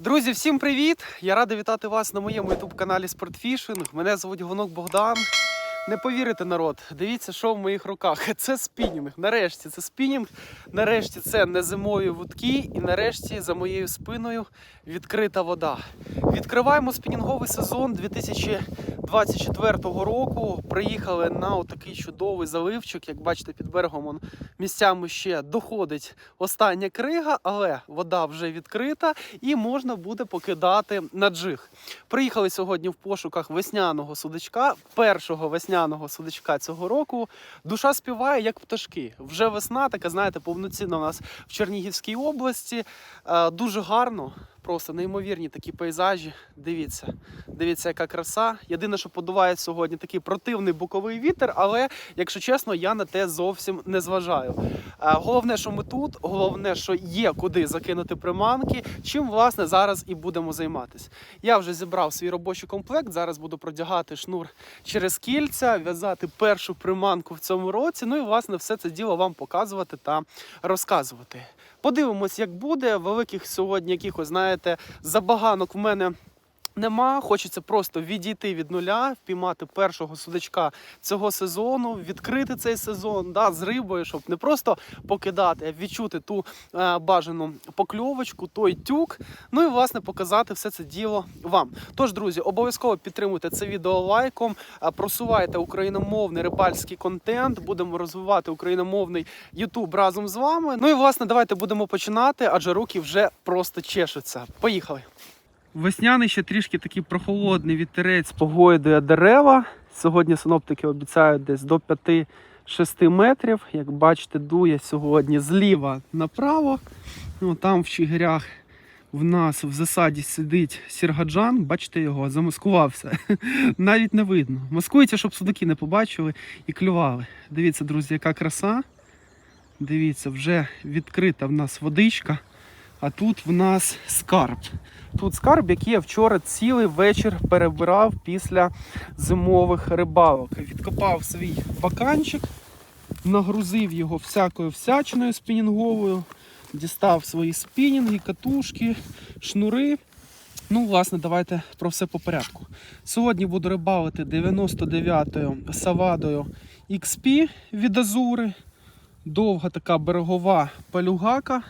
Друзі, всім привіт! Я радий вітати вас на моєму youtube каналі Спортфішинг. Мене звуть Гонок Богдан. Не повірите, народ, дивіться, що в моїх руках. Це спінінг. Нарешті це спінінг. Нарешті це незимові вудки, і нарешті за моєю спиною відкрита вода. Відкриваємо спінінговий сезон 2024 року. Приїхали на отакий чудовий заливчик. Як бачите, під берегом он місцями ще доходить остання крига, але вода вже відкрита і можна буде покидати на джиг. Приїхали сьогодні в пошуках весняного судачка, першого весняного судачка цього року. Душа співає як пташки. Вже весна, така знаєте, повноцінна у нас в Чернігівській області. Е, Дуже гарно. Просто неймовірні такі пейзажі. Дивіться, дивіться, яка краса. Єдине, що подуває сьогодні такий противний боковий вітер, але якщо чесно, я на те зовсім не зважаю. Е, Головне, що ми тут, головне, що є куди закинути приманки, чим власне зараз і будемо займатися. Я вже зібрав свій робочий комплект. Зараз буду продягати шнур через кільця, в'язати першу приманку в цьому році. Ну і власне все це діло вам показувати та розказувати. Подивимось, як буде. Великих сьогодні якихось, знаєте, забаганок в мене. Нема, хочеться просто відійти від нуля, впіймати першого судачка цього сезону, відкрити цей сезон да, з рибою, щоб не просто покидати, а відчути ту е, бажану покльовочку, той тюк. Ну і власне показати все це діло вам. Тож, друзі, обов'язково підтримуйте це відео лайком, е, просувайте україномовний рибальський контент. Будемо розвивати україномовний Ютуб разом з вами. Ну і власне, давайте будемо починати, адже руки вже просто чешуться. Поїхали! Весняний ще трішки такий прохолодний вітерець погойдує дерева. Сьогодні синоптики обіцяють десь до 5-6 метрів. Як бачите, дує сьогодні зліва направо. Ну, там в Чигирях в нас в засаді сидить сіргаджан. Бачите його, замаскувався. Навіть не видно. Маскується, щоб судаки не побачили і клювали. Дивіться, друзі, яка краса. Дивіться, вже відкрита в нас водичка. А тут в нас скарб. Тут скарб, який я вчора цілий вечір перебирав після зимових рибалок. Відкопав свій баканчик, нагрузив його всякою всячиною спінінговою, дістав свої спінінги, катушки, шнури. Ну, власне, давайте про все по порядку. Сьогодні буду рибалити 99-ю савадою XP від Азури. Довга така берегова палюгака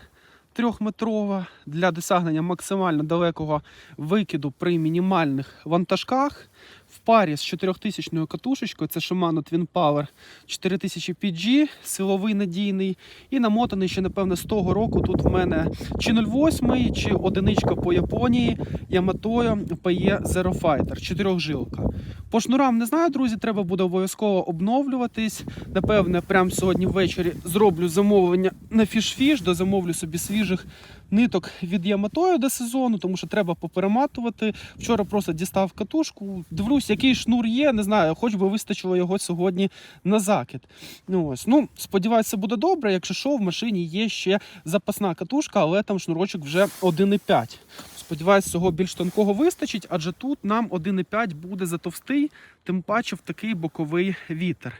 трьохметрова для досягнення максимально далекого викиду при мінімальних вантажках. В парі з 4000 катушечкою, це Shimano Twin Power 4000 PG, силовий надійний, і намотаний ще, напевно, з того року. Тут в мене чи 08, чи одиничка по Японії Yamato PE Zero Fighter, чотирьохжилка. По шнурам не знаю, друзі, треба буде обов'язково обновлюватись. Напевне, прямо сьогодні ввечері зроблю замовлення на фіш-фіш, дозамовлю собі свіжих ниток від Яматою до сезону, тому що треба поперематувати. Вчора просто дістав катушку. Дивлюсь, який шнур є. Не знаю, хоч би вистачило його сьогодні на закид. Ну, ось. ну сподіваюся, буде добре. Якщо що, в машині є ще запасна катушка, але там шнурочок вже 1,5. Сподіваюсь, цього більш тонкого вистачить, адже тут нам 1,5 буде затовстий, тим паче в такий боковий вітер.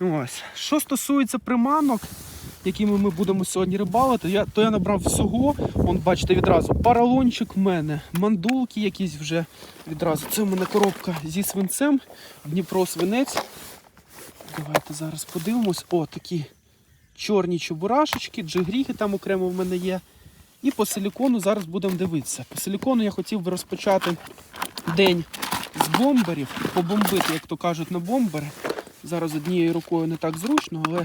Ось. Що стосується приманок, якими ми будемо сьогодні рибалити, я, то я набрав всього. Вон, бачите, відразу паралончик в мене, мандулки якісь вже відразу. Це в мене коробка зі свинцем, Дніпро свинець. Давайте зараз подивимось. О, такі чорні чебурашечки, джигріги там окремо в мене є. І по силікону зараз будемо дивитися. По силікону я хотів би розпочати день з бомберів, побомбити, як то кажуть, на бомбери. Зараз однією рукою не так зручно, але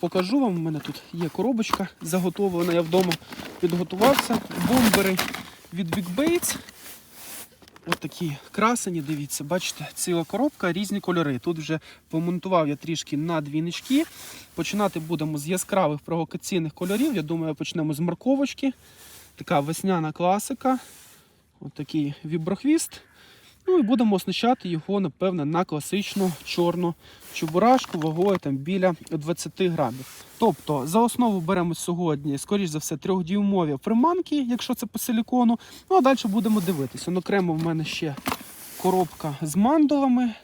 покажу вам. У мене тут є коробочка заготовлена. Я вдома підготувався. Бомбери від Big Baits. Ось такі красені, дивіться, бачите, ціла коробка, різні кольори. Тут вже помонтував я трішки на двійнички. Починати будемо з яскравих провокаційних кольорів. Я думаю, почнемо з морковочки. Така весняна класика. Ось такий віброхвіст. Ну і будемо оснащати його, напевне, на класичну чорну чебурашку вагою там біля 20 грамів. Тобто за основу беремо сьогодні, скоріш за все, трьохдіймові приманки, якщо це по силікону. Ну а далі будемо дивитися. Ну, окремо в мене ще коробка з мандулами.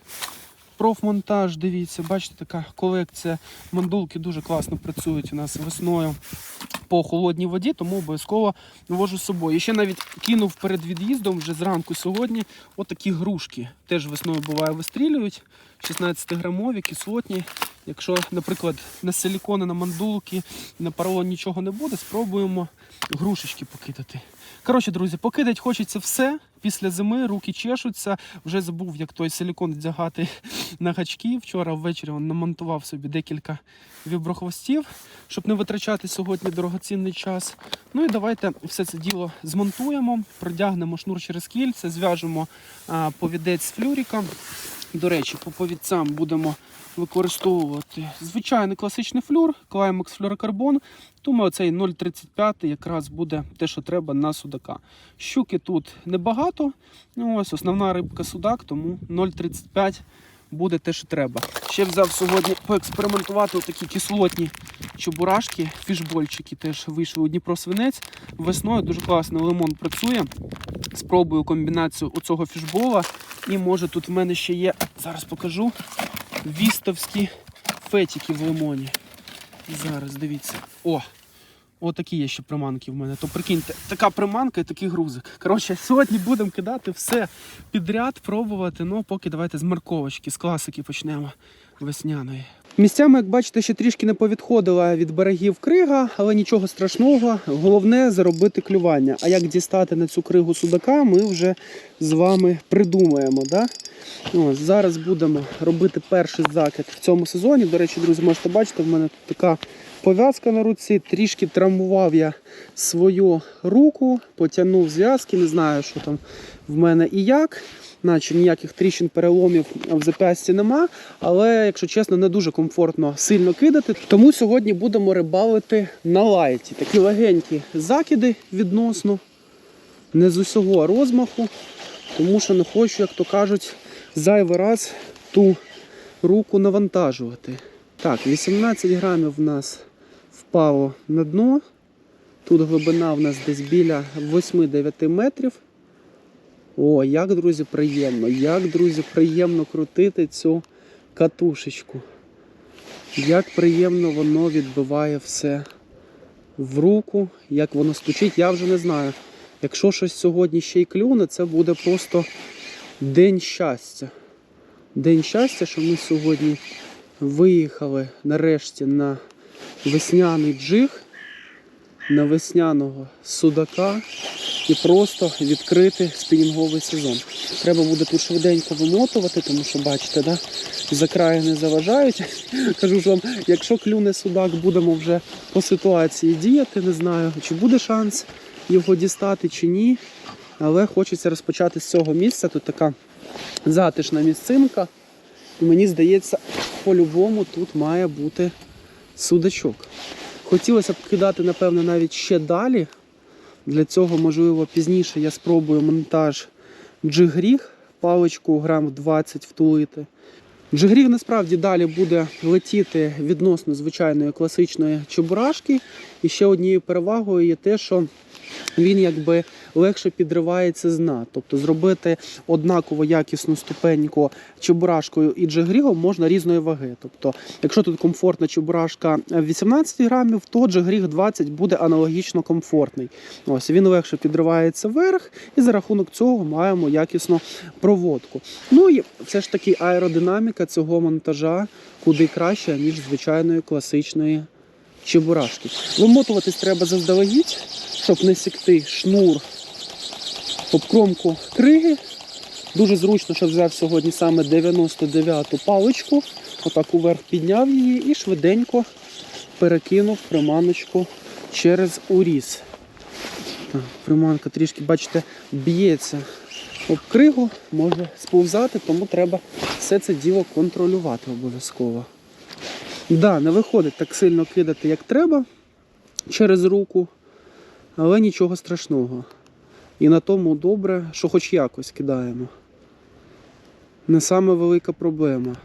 Профмонтаж, дивіться, бачите, така колекція. Мандулки дуже класно працюють у нас весною по холодній воді, тому обов'язково вожу з собою. І ще навіть кинув перед від'їздом вже зранку сьогодні отакі грушки. Теж весною буває вистрілюють. 16-грамові, кислотні. Якщо, наприклад, на силікони, на мандулки, на поролон нічого не буде, спробуємо грушечки покидати. Коротше, друзі, покидати хочеться все. Після зими руки чешуться. Вже забув, як той силікон вдягати на гачки. Вчора ввечері він намонтував собі декілька віброхвостів, щоб не витрачати сьогодні дорогоцінний час. Ну і давайте все це діло змонтуємо, продягнемо шнур через кільце, зв'яжемо повідець з флюріка. До речі, по повідцям будемо використовувати звичайний класичний флюр, Climax флюрокарбон. Думаю, цей 0,35 якраз буде те, що треба на судака. Щуки тут небагато. Ну, ось основна рибка судак, тому 0,35 буде те, що треба. Ще взяв сьогодні поекспериментувати такі кислотні чебурашки, фішбольчики теж вийшли у Дніпро свинець. Весною дуже класно лимон працює. Спробую комбінацію оцього фішбола. І може тут в мене ще є, зараз покажу, вістовські фетики в лимоні. Зараз дивіться. О! Отакі є ще приманки в мене. То прикиньте, така приманка і такий грузик. Коротше, сьогодні будемо кидати все підряд, пробувати. Ну, поки давайте з марковочки, з класики почнемо весняної. Місцями, як бачите, ще трішки не повідходила від берегів крига, але нічого страшного. Головне заробити клювання. А як дістати на цю кригу судака, ми вже з вами придумаємо. Да? Ось, зараз будемо робити перший закид в цьому сезоні. До речі, друзі, можете бачити, в мене тут така пов'язка на руці. Трішки травмував я свою руку, потягнув зв'язки, не знаю, що там в мене і як. Наче ніяких тріщин переломів в зап'ясті нема, але, якщо чесно, не дуже комфортно сильно кидати. Тому сьогодні будемо рибалити на лайті. Такі легенькі закиди відносно, не з усього розмаху, тому що не хочу, як то кажуть, зайвий раз ту руку навантажувати. Так, 18 грамів в нас впало на дно. Тут глибина в нас десь біля 8-9 метрів. О, як, друзі, приємно, як, друзі, приємно крутити цю катушечку. Як приємно воно відбиває все в руку, як воно стучить, я вже не знаю. Якщо щось сьогодні ще й клюне, це буде просто день щастя. День щастя, що ми сьогодні виїхали нарешті на весняний джиг, на весняного судака і просто відкрити спінінговий сезон. Треба буде тут швиденько вимотувати, тому що бачите, да? за краю не заважають. Кажу ж вам, якщо клюне судак, будемо вже по ситуації діяти. Не знаю, чи буде шанс його дістати, чи ні. Але хочеться розпочати з цього місця. Тут така затишна місцинка. І мені здається, по-любому тут має бути судачок. Хотілося б кидати, напевно, навіть ще далі. Для цього, можливо, пізніше я спробую монтаж джигріг, паличку грам 20 втулити. Джигріг насправді далі буде летіти відносно звичайної класичної чебурашки. І ще однією перевагою є те, що він якби легше підривається з дна. Тобто зробити однаково якісну ступеньку чебурашкою і джигрігом можна різної ваги. Тобто, якщо тут комфортна чебурашка 18 грамів, то джигріг 20 буде аналогічно комфортний. Ось він легше підривається вверх, і за рахунок цього маємо якісну проводку. Ну і все ж таки аеродинаміка цього монтажа куди краще, ніж звичайної класичної чебурашки. Вимотуватись треба заздалегідь, щоб не сікти шнур об кромку криги. Дуже зручно, що взяв сьогодні саме 99-ту паличку, отак уверх підняв її і швиденько перекинув приманочку через уріз. Так, приманка трішки, бачите, б'ється об кригу, може сповзати, тому треба все це діло контролювати обов'язково. Да, не виходить так сильно кидати, як треба через руку, але нічого страшного. І на тому добре, що хоч якось кидаємо. Не саме велика проблема.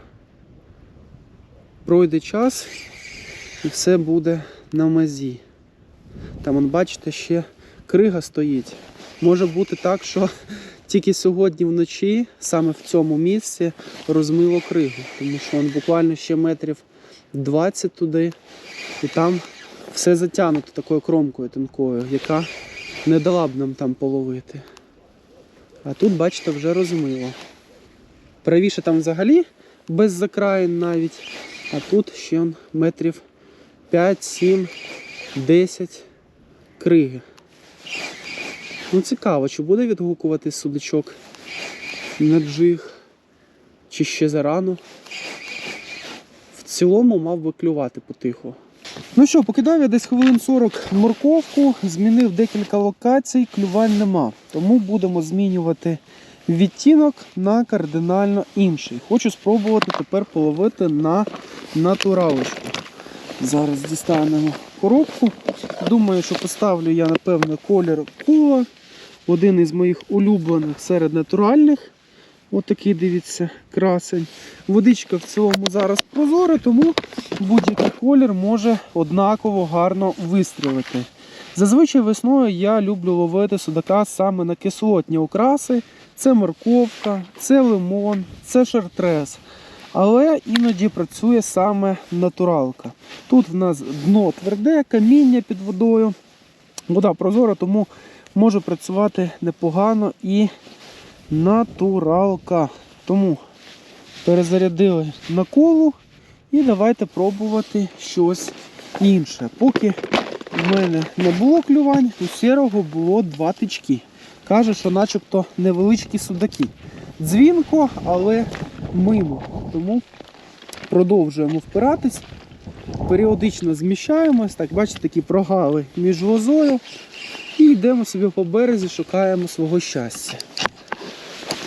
Пройде час і все буде на мазі. Там, он, бачите, ще крига стоїть. Може бути так, що Тільки сьогодні вночі, саме в цьому місці, розмило кригу, тому що он буквально ще метрів 20 туди, і там все затягнуто такою кромкою тонкою, яка не дала б нам там половити. А тут, бачите, вже розмило. Правіше там взагалі без закраїн навіть, а тут ще метрів 5, 7, 10 криги. Ну, цікаво, чи буде відгукувати судачок на джиг, чи ще зарано. В цілому мав би клювати потихо. Ну що, покидав я десь хвилин 40 морковку, змінив декілька локацій, клювань нема. Тому будемо змінювати відтінок на кардинально інший. Хочу спробувати тепер половити на натуралочку. Зараз дістанемо коробку. Думаю, що поставлю я, напевно, колір кула. Один із моїх улюблених серед натуральних. Отакий, дивіться, красень. Водичка в цілому зараз прозора, тому будь-який колір може однаково гарно вистрілити. Зазвичай весною я люблю ловити судака саме на кислотні окраси. Це морковка, це лимон, це шартрез. Але іноді працює саме натуралка. Тут в нас дно тверде, каміння під водою. Вода прозора, тому може працювати непогано і натуралка. Тому перезарядили на колу і давайте пробувати щось інше. Поки в мене не було клювань, у сірого було два тички. Каже, що начебто невеличкі судаки. Дзвінко, але мимо. Тому продовжуємо впиратись. Періодично зміщаємось, так, бачите, такі прогали між лозою. І йдемо собі по березі, шукаємо свого щастя.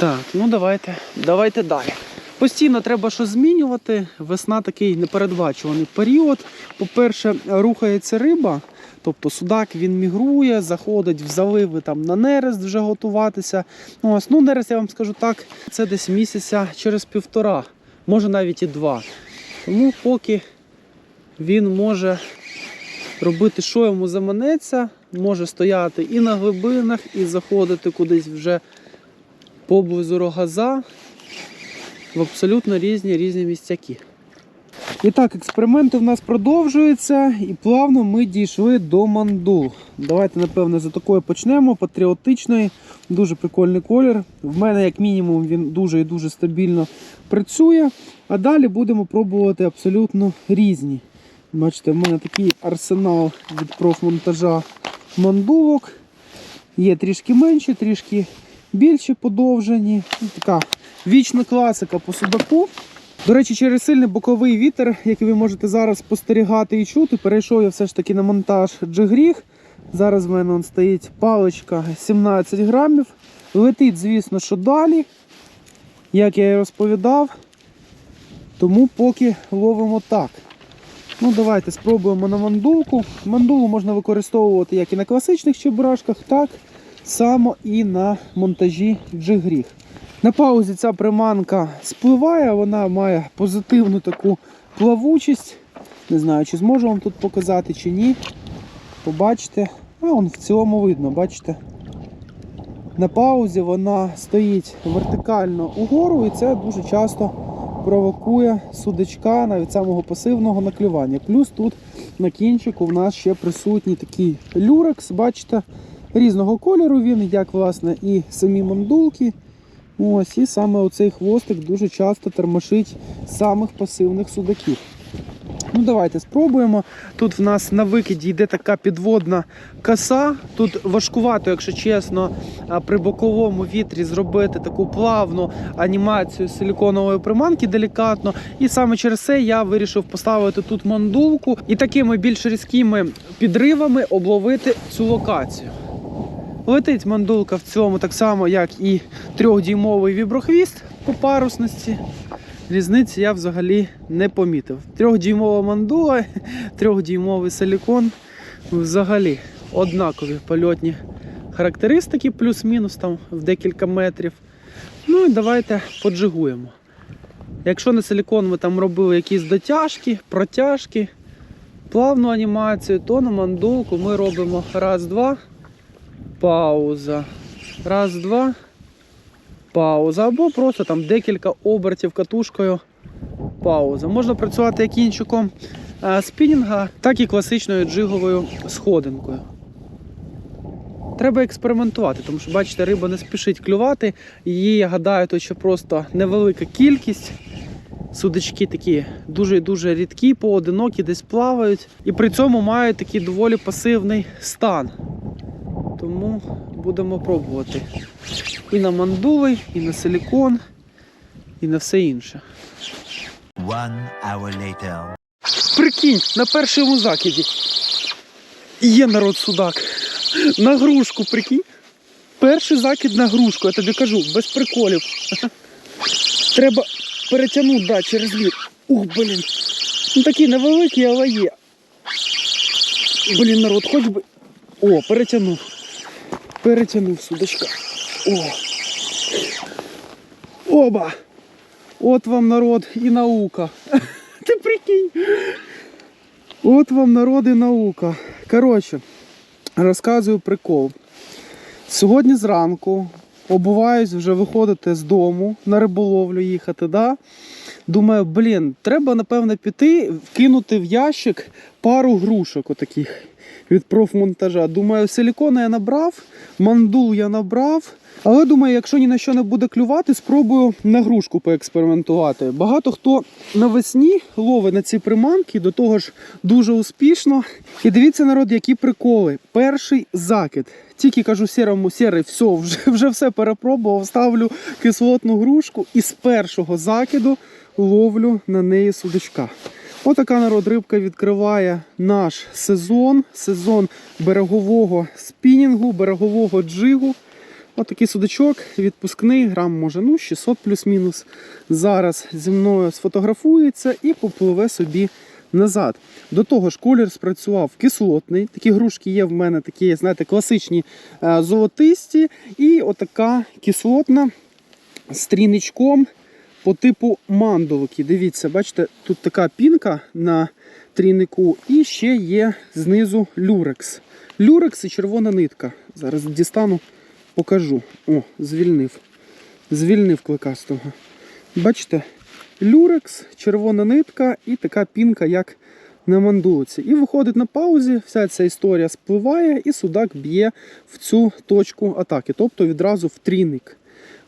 Так, ну давайте, давайте далі. Постійно треба щось змінювати. Весна такий непередбачуваний період. По-перше, рухається риба, тобто судак він мігрує, заходить в заливи там на нерест вже готуватися. Ось, ну нерест, я вам скажу так, це десь місяця через півтора, може навіть і два. Тому поки він може робити, що йому заманеться, може стояти і на глибинах, і заходити кудись вже поблизу рогаза в абсолютно різні різні місцяки. І так, експерименти в нас продовжуються, і плавно ми дійшли до мандул. Давайте, напевно, за такою почнемо. Патріотичної, дуже прикольний колір. В мене, як мінімум, він дуже і дуже стабільно працює. А далі будемо пробувати абсолютно різні. Бачите, в мене такий арсенал від профмонтажа мандулок. Є трішки менші, трішки більші подовжені. Ну, Така вічна класика по судаку. До речі, через сильний боковий вітер, який ви можете зараз спостерігати і чути, перейшов я все ж таки на монтаж джигріг. Зараз в мене он стоїть паличка 17 грамів. Летить, звісно, що далі, як я і розповідав. Тому поки ловимо так. Ну, давайте спробуємо на мандулку. Мандулу можна використовувати як і на класичних чебурашках, так само і на монтажі джигріг. На паузі ця приманка спливає, вона має позитивну таку плавучість. Не знаю, чи зможу вам тут показати, чи ні. Побачите. А он в цілому видно, бачите? На паузі вона стоїть вертикально угору, і це дуже часто провокує судачка навіть самого пасивного наклювання. Плюс тут на кінчику в нас ще присутній такий люрекс, бачите, різного кольору він, як власне і самі мандулки. Ось, і саме оцей хвостик дуже часто термошить самих пасивних судаків. Ну, давайте спробуємо. Тут в нас на викиді йде така підводна коса. Тут важкувато, якщо чесно, при боковому вітрі зробити таку плавну анімацію силіконової приманки делікатно. І саме через це я вирішив поставити тут мандулку і такими більш різкими підривами обловити цю локацію. Летить мандулка в цьому так само, як і трьохдіймовий віброхвіст по парусності. Різниці я взагалі не помітив. Трьохдіймова мандула, трьохдіймовий силікон. Взагалі однакові польотні характеристики, плюс-мінус там в декілька метрів. Ну і давайте поджигуємо. Якщо на силікон ми там робили якісь дотяжки, протяжки, плавну анімацію, то на мандулку ми робимо раз-два, пауза. Раз, два, пауза, або просто там декілька обертів катушкою. Пауза. Можна працювати як кінчиком е, спінінга, так і класичною джиговою сходинкою. Треба експериментувати, тому що, бачите, риба не спішить клювати. Її, я гадаю, то ще просто невелика кількість. Судачки такі дуже-дуже рідкі, поодинокі, десь плавають. І при цьому мають такий доволі пасивний стан. Тому будемо пробувати. І на мандули, і на силікон, і на все інше. One hour later. Прикинь, на першому закиді. Є народ судак. На грушку, прикинь. Перший закид на грушку, я тобі кажу, без приколів. Треба перетягнути, да, через лід. Ух, блін. Ну такий невеликий, але є. Блін, народ, хоч би. О, перетягнув. Перетягнув судачка. О. Оба! От вам народ і наука. Ти прикинь. От вам народ і наука. Коротше, розказую прикол. Сьогодні зранку обуваюсь вже виходити з дому на риболовлю їхати. Да? Думаю, блін, треба напевно піти, вкинути в ящик пару грушок отаких від профмонтажа. Думаю, силікона я набрав, мандул я набрав. Але думаю, якщо ні на що не буде клювати, спробую на грушку поекспериментувати. Багато хто навесні ловить на ці приманки, до того ж дуже успішно. І дивіться, народ, які приколи. Перший закид. Тільки кажу сірому сірий, все, вже, вже все перепробував, ставлю кислотну грушку і з першого закиду ловлю на неї судачка. Отака народ рибка відкриває наш сезон, сезон берегового спінінгу, берегового джигу. Отакий судачок, відпускний, грам може ну 600 плюс-мінус. Зараз зі мною сфотографується і попливе собі назад. До того ж, колір спрацював кислотний. Такі грушки є в мене, такі, знаєте, класичні е, золотисті. І отака кислотна з тріничком по типу мандулки. Дивіться, бачите, тут така пінка на трійнику, і ще є знизу люрекс. Люрекс і червона нитка. Зараз дістану, покажу. О, звільнив. Звільнив кликастого. Бачите, люрекс, червона нитка і така пінка, як на мандулці. І виходить на паузі, вся ця історія спливає, і судак б'є в цю точку атаки, тобто відразу в трійник.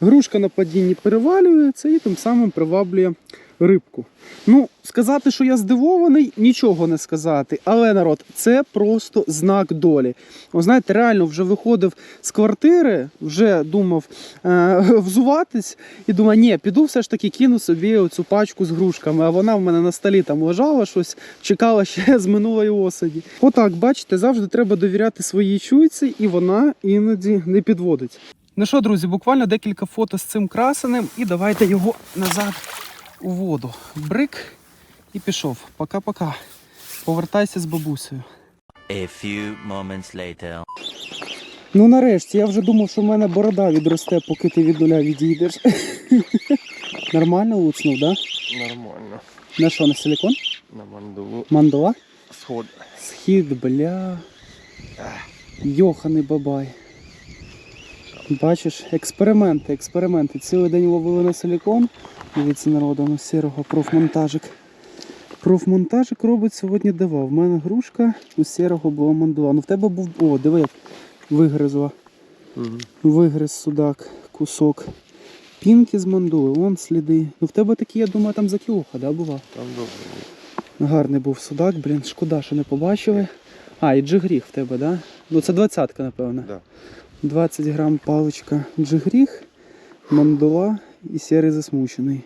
Грушка на падінні перевалюється і тим самим приваблює рибку. Ну, сказати, що я здивований, нічого не сказати. Але народ, це просто знак долі. О, знаєте, реально вже виходив з квартири, вже думав е- взуватись, і думав, ні, піду все ж таки кину собі оцю пачку з грушками. А вона в мене на столі там лежала щось, чекала ще з минулої осені. Отак, бачите, завжди треба довіряти своїй чуйці, і вона іноді не підводить. Ну що, друзі, буквально декілька фото з цим красеним, і давайте його назад у воду. Брик і пішов. Пока-пока. Повертайся з бабусею. A few moments later. Ну нарешті, я вже думав, що в мене борода відросте, поки ти від нуля відійдеш. Нормально луцнув, да? Нормально. На що, на силикон? На мандулу. Мандала? Сход. Схід, бля. Йоханий бабай. Бачиш, експерименти, експерименти. Цілий день ловили на силікон. Дивіться народу, на сірого профмонтажик. Профмонтажик робить сьогодні дива. В мене грушка, у сірого була мандула. Ну в тебе був. О, диви, як вигризла. Вигриз судак, кусок. Пінки з мандули, вон сліди. Ну в тебе такі, я думаю, там закілуха, да, була? Там добре. Гарний був судак, блін, шкода, що не побачили. А, і джигріх в тебе, да? Ну це двадцятка, напевно. Да. 20 грам паличка джигріх, мандула і сірий засмучений.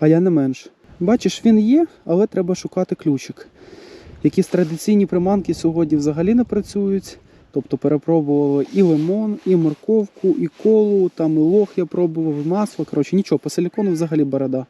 А я не менш. Бачиш, він є, але треба шукати ключик. Якісь традиційні приманки сьогодні взагалі не працюють. Тобто перепробували і лимон, і морковку, і колу, там і лох я пробував, і масло. Коротше, нічого, по силікону взагалі борода.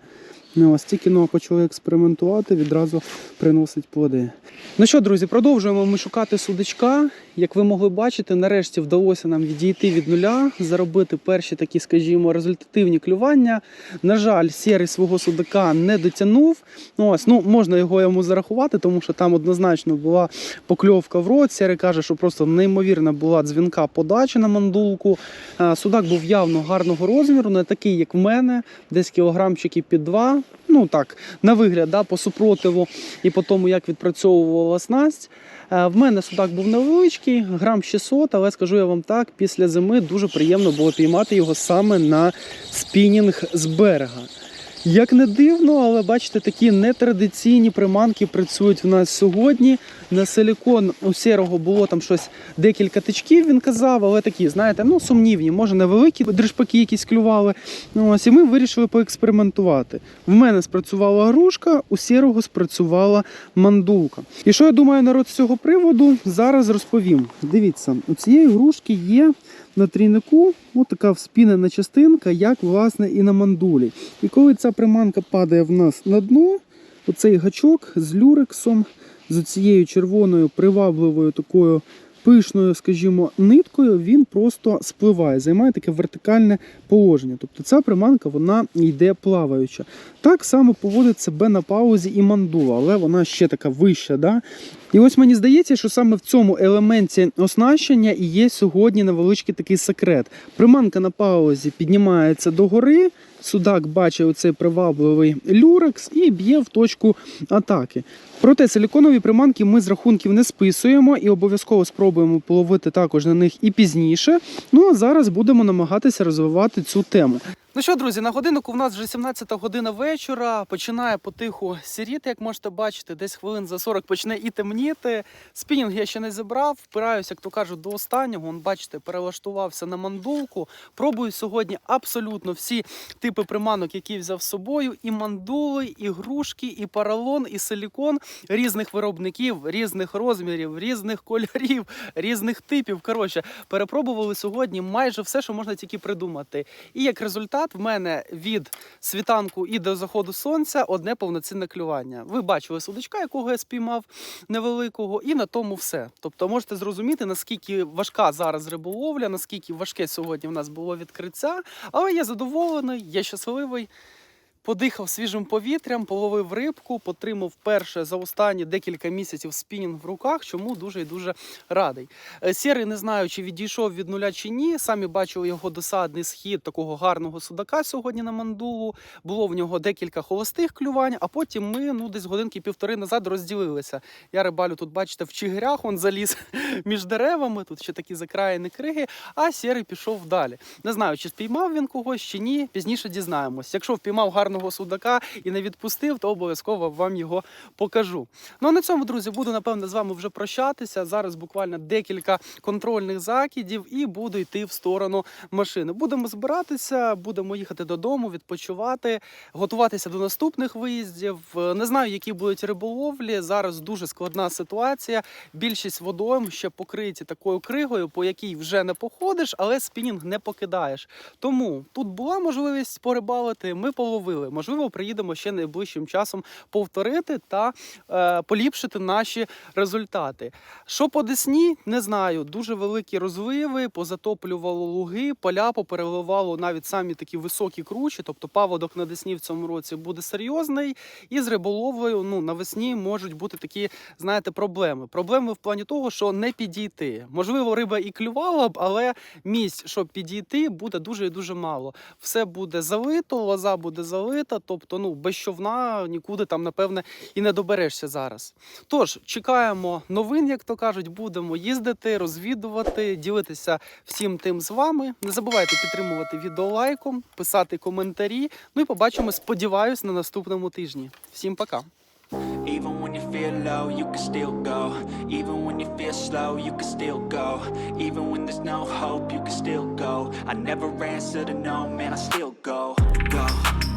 Ну, ось тільки ну, почали експериментувати, відразу приносить плоди. Ну що, друзі, продовжуємо ми шукати судачка. Як ви могли бачити, нарешті вдалося нам відійти від нуля, заробити перші такі, скажімо, результативні клювання. На жаль, сірий свого судака не дотягнув. Ну, ось, ну, можна його йому зарахувати, тому що там однозначно була покльовка в рот. Сірий каже, що просто неймовірна була дзвінка подача на мандулку. Е, Судак був явно гарного розміру, не такий, як в мене, десь кілограмчики під два. Ну так, на вигляд, да, по супротиву і по тому, як відпрацьовувала снасть. Е, В мене судак був невеличкий, грам 600, але скажу я вам так, після зими дуже приємно було піймати його саме на спінінг з берега. Як не дивно, але бачите, такі нетрадиційні приманки працюють в нас сьогодні. На силікон у сірого було там щось декілька тичків, він казав, але такі, знаєте, ну сумнівні, може невеликі дрижпаки якісь клювали. Ну, ось і ми вирішили поекспериментувати. В мене спрацювала грушка, у сірого спрацювала мандулка. І що я думаю народ з цього приводу? Зараз розповім. Дивіться, у цієї грушки є на трійнику от така вспінена частинка, як власне і на мандулі. І коли ця приманка падає в нас на дно, оцей гачок з люрексом, з цією червоною привабливою такою пишною, скажімо, ниткою, він просто спливає, займає таке вертикальне положення. Тобто ця приманка вона йде плаваюча. Так само поводить себе на паузі і мандула, але вона ще така вища. Да? І ось мені здається, що саме в цьому елементі оснащення і є сьогодні невеличкий такий секрет. Приманка на паузі піднімається догори, судак бачить оцей привабливий люрекс і б'є в точку атаки. Проте силіконові приманки ми з рахунків не списуємо і обов'язково спробуємо половити також на них і пізніше. Ну а зараз будемо намагатися розвивати цю тему. Ну що, друзі, на годиннику в нас вже 17 година вечора. Починає потиху сіріти, як можете бачити, десь хвилин за 40 почне і темніти. Спінінг я ще не забрав, впираюся, як то кажуть, до останнього. Вон, бачите, перелаштувався на мандулку. Пробую сьогодні абсолютно всі типи приманок, які взяв з собою: і мандули, і грушки, і паралон, і силікон різних виробників, різних розмірів, різних кольорів, різних типів. Коротше, перепробували сьогодні майже все, що можна тільки придумати. І як результат, в мене від світанку і до заходу сонця одне повноцінне клювання. Ви бачили судочка, якого я спіймав невеликого, і на тому все. Тобто можете зрозуміти, наскільки важка зараз риболовля, наскільки важке сьогодні в нас було відкриття. Але я задоволений, я щасливий. Подихав свіжим повітрям, половив рибку, потримав перше за останні декілька місяців спінінг в руках, чому дуже і дуже радий. Е, Сірий не знаю, чи відійшов від нуля чи ні. Самі бачили його досадний схід такого гарного судака сьогодні на мандулу. Було в нього декілька холостих клювань, а потім ми ну десь годинки півтори назад розділилися. Я рибалю тут, бачите, в чигирях он заліз між деревами. Тут ще такі закраєні криги. А сірий пішов далі. Не знаю, чи спіймав він когось чи ні. Пізніше дізнаємось. Якщо впіймав гарного судака і не відпустив, то обов'язково вам його покажу. Ну а на цьому, друзі, буду напевне з вами вже прощатися. Зараз буквально декілька контрольних закидів і буду йти в сторону машини. Будемо збиратися, будемо їхати додому, відпочивати, готуватися до наступних виїздів. Не знаю, які будуть риболовлі. Зараз дуже складна ситуація. Більшість водойм ще покриті такою кригою, по якій вже не походиш, але спінінг не покидаєш. Тому тут була можливість порибалити. Ми половили. Можливо, приїдемо ще найближчим часом повторити та е, поліпшити наші результати. Що по Десні, не знаю. Дуже великі розливи, позатоплювало луги, поля попереливало навіть самі такі високі кручі. Тобто паводок на Десні в цьому році буде серйозний. І з риболовлею ну, навесні можуть бути такі, знаєте, проблеми. Проблеми в плані того, що не підійти. Можливо, риба і клювала б, але місць, щоб підійти, буде дуже і дуже мало. Все буде залито, лоза буде залита, тобто ну, без човна нікуди там, напевне, і не доберешся зараз. Тож, чекаємо новин, як то кажуть, будемо їздити, розвідувати, ділитися всім тим з вами. Не забувайте підтримувати відео лайком, писати коментарі. Ну і побачимо, сподіваюсь, на наступному тижні. Всім пока! Even when you feel low, you can still go. Even when you feel slow, you can still go. Even when there's no hope, you can still go. I never answer to no, man, I still go. Go,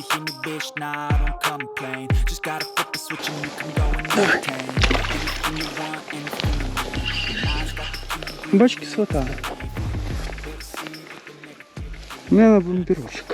You'll never hear me, bitch, nah, I don't complain. Just gotta flip the switch and you can go and maintain. Anything you want, anything you need. Eyes got the key. Бачки свата. У мене на бомбірочок.